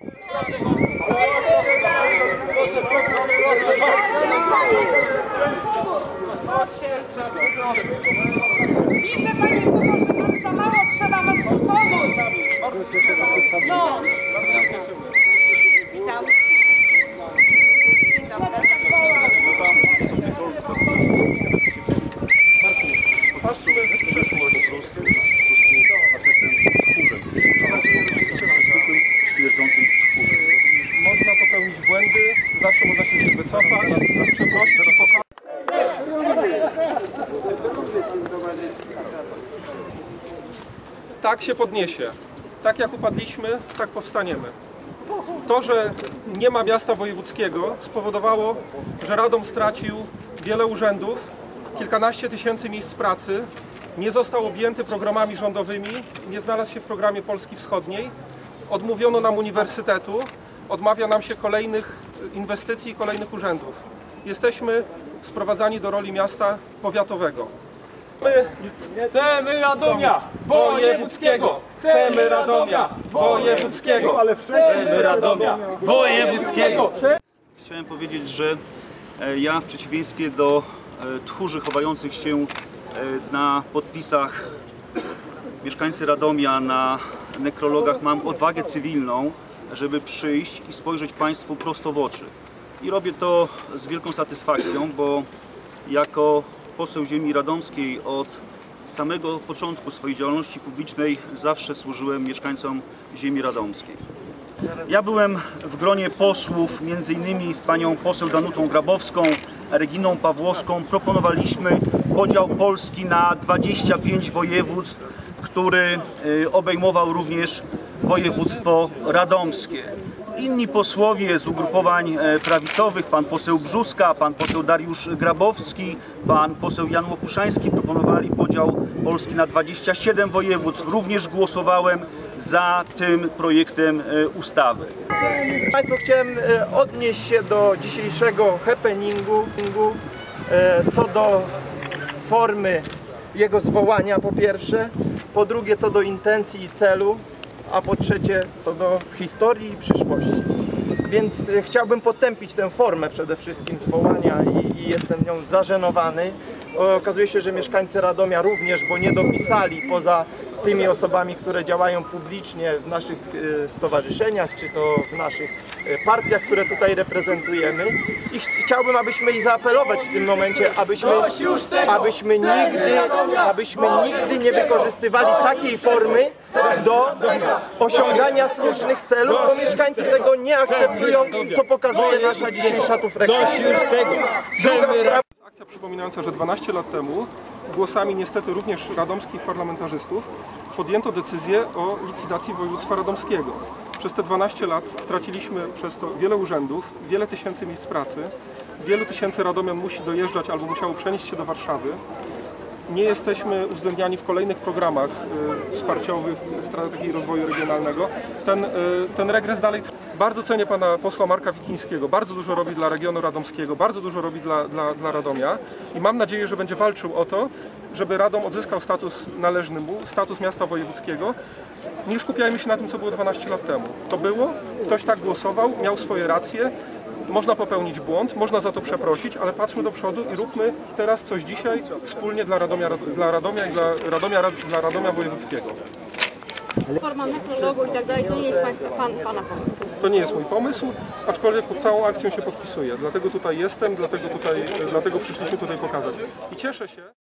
Widzę panie Grzegorzu, nam za mało trzeba nam pomóc. No. Witam. Dzień dobry. Patrzmy w przyszłość po prostu, po prostu efektem tchórzem. Zwykłym, śmierdzącym tchórzem. Można popełnić błędy, zawsze można się wycofać, przeprosić i pokazać. Tak się podniesie. Tak jak upadliśmy, tak powstaniemy. To, że nie ma miasta wojewódzkiego spowodowało, że Radom stracił wiele urzędów, kilkanaście tysięcy miejsc pracy, nie został objęty programami rządowymi, nie znalazł się w programie Polski Wschodniej, odmówiono nam uniwersytetu, odmawia nam się kolejnych inwestycji i kolejnych urzędów. Jesteśmy sprowadzani do roli miasta powiatowego. My Chcemy Radomia wojewódzkiego! Chcemy Radomia wojewódzkiego! Ale Chcemy Radomia wojewódzkiego! Chciałem powiedzieć, że e, ja w przeciwieństwie do e, tchórzy chowających się e, na podpisach mieszkańcy Radomia na nekrologach mam odwagę cywilną, żeby przyjść i spojrzeć Państwu prosto w oczy. I robię to z wielką satysfakcją, bo jako poseł ziemi radomskiej od samego początku swojej działalności publicznej zawsze służyłem mieszkańcom ziemi radomskiej. Ja byłem w gronie posłów, między innymi z panią poseł Danutą Grabowską, Reginą Pawłowską. Proponowaliśmy podział Polski na 25 województw, który y, obejmował również województwo radomskie. Inni posłowie z ugrupowań e, prawicowych, pan poseł Brzuska, pan poseł Dariusz Grabowski, pan poseł Jan Łokuszański proponowali podział Polski na 27 województw. Również głosowałem za tym projektem e, ustawy. Państwu chciałem e, odnieść się do dzisiejszego happeningu, co do formy jego zwołania po pierwsze, po drugie co do intencji i celu, a po trzecie co do historii i przyszłości. Więc e, chciałbym potępić tę formę przede wszystkim zwołania i, i jestem nią zażenowany. O, Okazuje się, że mieszkańcy Radomia również, bo nie dopisali poza tymi osobami, które działają publicznie w naszych e, stowarzyszeniach, czy to w naszych e, partiach, które tutaj reprezentujemy. I ch chciałbym, abyśmy i zaapelować w tym momencie, abyśmy, abyśmy, nigdy, abyśmy nigdy nie wykorzystywali takiej formy do osiągania słusznych celów, bo mieszkańcy tego nie akceptują, co pokazuje nasza dzisiejsza tu frekwencja. Druga sprawa, Akcja przypominająca, że 12 lat temu głosami niestety również radomskich parlamentarzystów podjęto decyzję o likwidacji województwa radomskiego. Przez te 12 lat straciliśmy przez to wiele urzędów, wiele tysięcy miejsc pracy, wielu tysięcy radomian musi dojeżdżać albo musiało przenieść się do Warszawy. Nie jesteśmy uwzględniani w kolejnych programach y, wsparciowych strategii rozwoju regionalnego. Ten, y, ten regres dalej trwa. Bardzo cenię pana posła Marka Wikińskiego. Bardzo dużo robi dla regionu radomskiego, bardzo dużo robi dla, dla, dla Radomia i mam nadzieję, że będzie walczył o to, żeby Radom odzyskał status należny mu, status miasta wojewódzkiego. Nie skupiajmy się na tym, co było 12 lat temu. To było, ktoś tak głosował, miał swoje racje, można popełnić błąd, można za to przeprosić, ale patrzmy do przodu i róbmy teraz coś dzisiaj wspólnie dla Radomia, dla Radomia i dla Radomia, dla Radomia Wojewódzkiego. Forma nekrologu i tak dalej, to nie jest pańska, pan, Pana pomysł. To nie jest mój pomysł, aczkolwiek pod całą akcją się podpisuję. Dlatego tutaj jestem, dlatego, tutaj, dlatego przyszliśmy tutaj pokazać. I cieszę się.